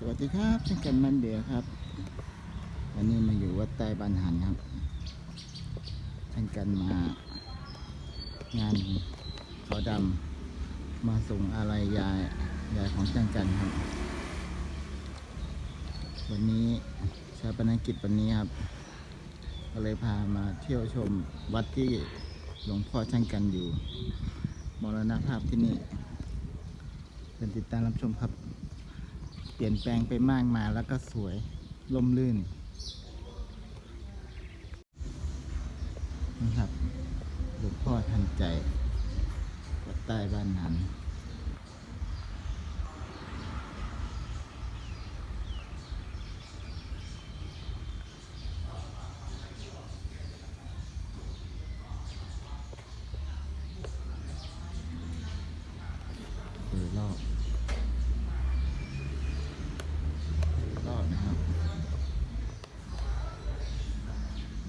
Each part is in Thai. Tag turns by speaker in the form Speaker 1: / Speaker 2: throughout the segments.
Speaker 1: สวัสดีครับเช่นกันมันเดียวครับ วันนี้มาอยู่วัดใต้บ้านหันครับเช่นกันมางานเขาดำมาส่งอะไรยายยายของช่นกันครับ วันนี้ชาปนกิจวันนี้ครับก็เลยพามาเที่ยวชมวัดที่หลวงพ่อช่างกันอยู่ มรณภาพที่นี่เป็นติดตามรับชมครับ เปลี่ยนแปลงไปมากมายแล้วก็สวยล่มลื่นนะครับหลวงพ่อทันใจวัดใต้บ้านหัน โดยรอบโดยรอบนะครับ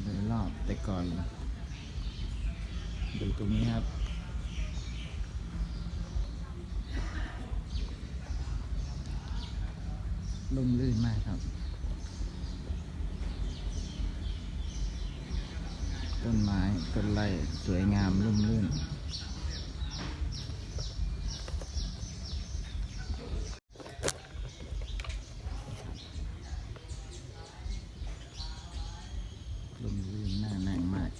Speaker 1: โดยรอบแต่ ก่อน ดูตรงนี้ครับลุ่มลื่นมากครับ ต้นไม้ ต้นไร่สวยงามลุ่มลื่น ลมลื่นน่านั่งมาก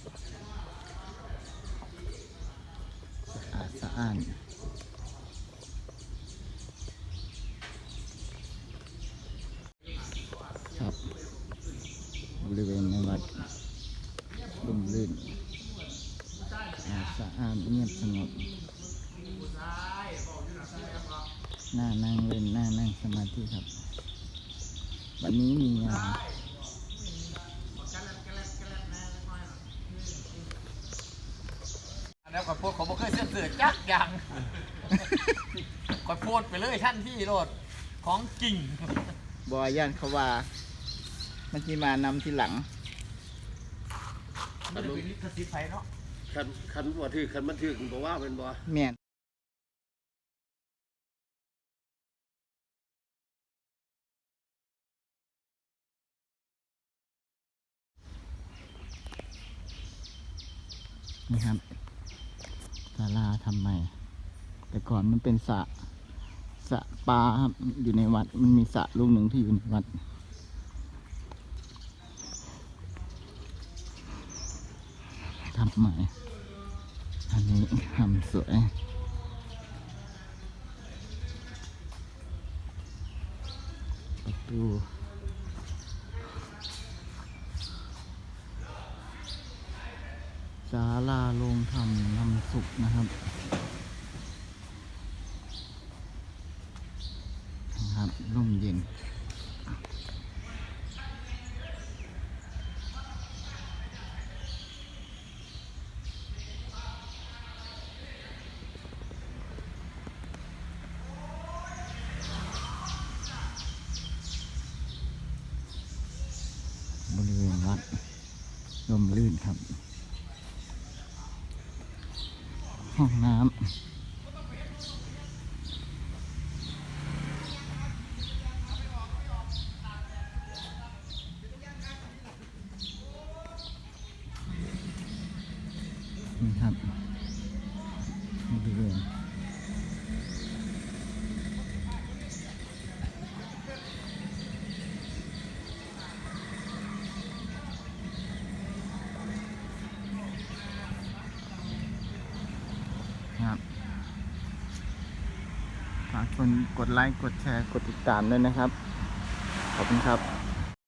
Speaker 1: สะ อาดสะอ้าน ครับ บริเวณในวัดลมลื่นสะอาดเงียบสงบน่านั่งเล่นน่านั่งสมาธิครับ วันนี้มีงาน
Speaker 2: แล้วขอโพดผมบ่เคยเสื้อเสือจักอย่างขอโพดไปเลยท่านที่โรดของจริง
Speaker 1: บอยย่านเขาว่า มันจะมานำทีหลัง
Speaker 2: มันเป็นลิขสิทธิ์ไฟเนาะ
Speaker 3: คันคันบ่ถือคันมันถือบอกว่าเป็นบ่
Speaker 1: แม่นนี่ครับ ศาลาทำใหม่ แต่ก่อนมันเป็นสระสระปลาครับอยู่ในวัดมันมีสระลูกหนึ่งที่อยู่ในวัด ทำใหม่ อันนี้ทำสวยประตู ศาลาลงธรรมนำสุขนะครับนะครับร่มเย็นบริเวณวัดร่มลื่นครับ ห้องน้ำนี่ครับบริเวณ ครับฝากคนกดไลค์กดแชร์กดติดตามด้วยนะครับ ขอบคุณครับ